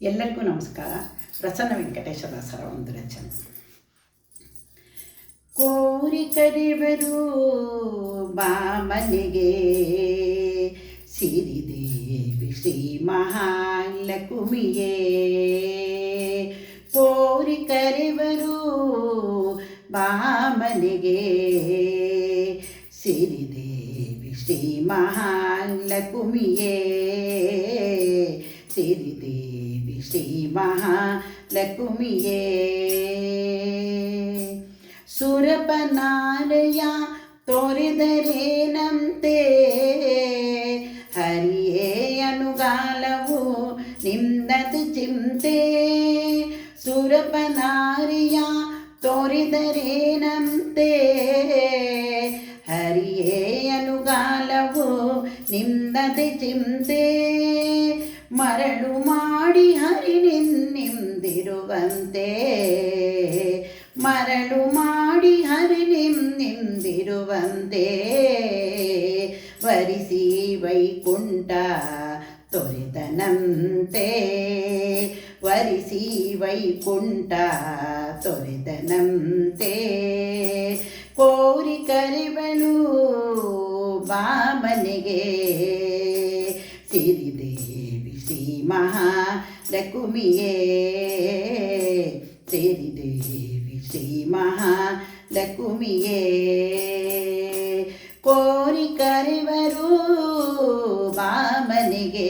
ಎಲ್ಲರಿಗೂ ನಮಸ್ಕಾರ. ಪ್ರಸನ್ನ ವೆಂಕಟೇಶ್ವರ ಸರ ಒಂದು ರಚನೆ ಕೋರಿ ಕರೆವರು ಬಾಮನಿಗೆ ಸಿರಿದೇವಿ ಶ್ರೀ ಮಹಾಲಕುಮಿಗೆ ಕೋರಿ ಕರೆವರು ಬಾಮನಿಗೆ ಸಿರಿದೇವಿ ಶ್ರೀ ಮಹಾಲಕುಮಿಯೇ ಸಿರಿದೇವಿ ಶ್ರೀ ಮಹಾಲಕುಮಿಯೇ ಸುರಪನಾಲಯ ತೋರಿದರೇನಂತೆ ಹರಿಯೇ ಅನುಗಾಲವು ನಿಮ್ದದು ಚಿಂತೆ ಸುರಪನಾರಿಯ ತೋರಿದರೇನಂತೆ ಹರಿಯೇ ಅನುಗಾಲವು ನಿಮ್ದದೆ ಚಿಂತೆ ಮರಳು ಮಾಡಿ ಹರಿ ನಿಂದಿರುವಂತೆ ಮರಳು ಮಾಡಿ ಹರಿ ನಿಂದಿರುವಂತೆ ವರಿಸಿ ವೈಕುಂಠ ತೊರೆದನಂತೆ. ವರಿಸಿ ವೈಕುಂಠ ತೊರೆದನಂತೆ. ಕೋರಿ ಕರಿವಳು ಬಾಮನಿಗೆ ಸಿರಿದೇವಿ ಶ್ರೀ ಮಹಾಲಕುಮಿಯೇ ಸಿರಿದೇವಿ ಶ್ರೀ ಮಹಾಲಕುಮಿಯೇ ಕೋರಿ ಕರೆವರು ಬಾಮನಿಗೆ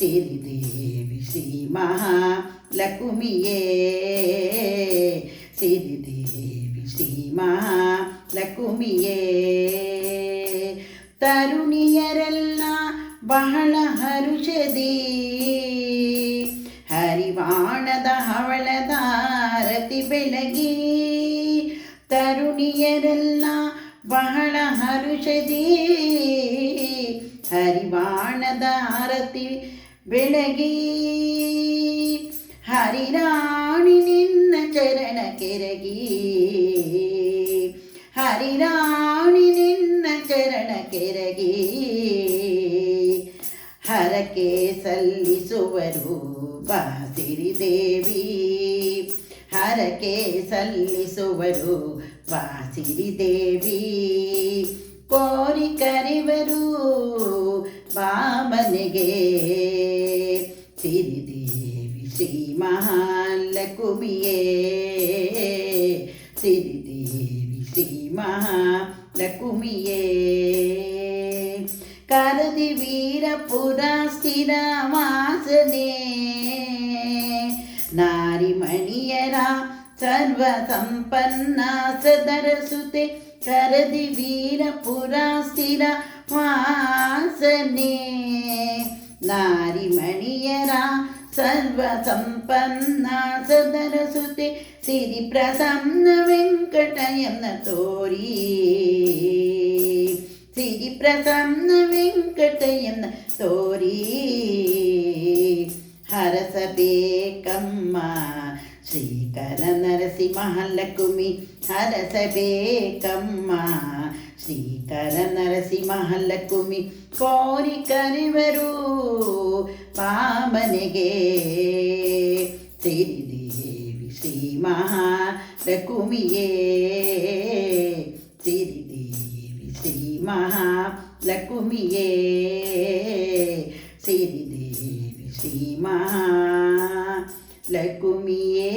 ಸಿರಿದೇವಿ ಶ್ರೀ ಮಹಾಲಕುಮಿಯೇ ಸಿರಿದೇವಿ ಶ್ರೀ ಮಹಾಲಕುಮಿಯೇ ತರುಣಿಯರೆಲ್ಲ ಬಹಳ ಹರುಷದಿ. ಹರಿವಾಣದ ಹವಳದ ಆರತಿ ಬೆಳಗಿ. ತರುಣಿಯರೆಲ್ಲ ಬಹಳ ಹರುಷದಿ. ಹರಿವಾಣದ ಆರತಿ ಬೆಳಗಿ. ಹರಿರಾಣಿ ನಿನ್ನ ಚರಣ ಕೆರಗಿ. ಹರಿರಾಣಿ ನಿನ್ನ ಚರಣ ಕೆರಗಿ. ಹರಕೆ ಸಲ್ಲಿಸುವರು ಬಾಸಿರಿ ದೇವಿ ಹರಕೆ ಸಲ್ಲಿಸುವರು ಬಾಸಿರಿ ದೇವಿ ಕೋರಿ ಕರೆವರು ಬಾಮನಿಗೆ ಸಿರಿದೇವಿ ಶ್ರೀ ಮಹಾಲಕುಮಿಯೇ ಸಿರಿದೇವಿ ಶ್ರೀ ಮಹಾಲಕುಮಿಯೇ സ്ഥിരപുരസ്ഥിരവാസനേ നാരിമണിയരാ സർവസമ്പന്ന സദരസുതെ കരതി വീരപുരാസ്ഥിര വാസനേ നാരിമണിയരാ സർവസമ്പന്ന സദരസുതെ സിരി പ്രസന്ന വെങ്കടയന്ന തോരീ. ಸಂಪನ್ನ ಸದರಸುತೆ ಸಿರಿ ಪ್ರಸನ್ನ ವೆಂಕಟಯನ ತೋರಿ ಸಿರಿ ಪ್ರಸನ್ನ ವೆಂಕಟಯನ ತೋರಿ ಹರಸಬೇಕಮ್ಮ ಶ್ರೀಕರ ನರಸಿಂಹಲಕುಮಿ ಹರಸಬೇಕಮ್ಮ ಶ್ರೀಕರ ನರಸಿಂಹಲಕುಮಿ ಕೋರಿ ಕರೆವರು ಪಾಮನೆಗೆ ಸಿರಿದೇವಿ ಶ್ರೀ ಮಹಾಲಕುಮಿಯೇ லக்குமியே செய்தி தேவி சீமா லக்குமியே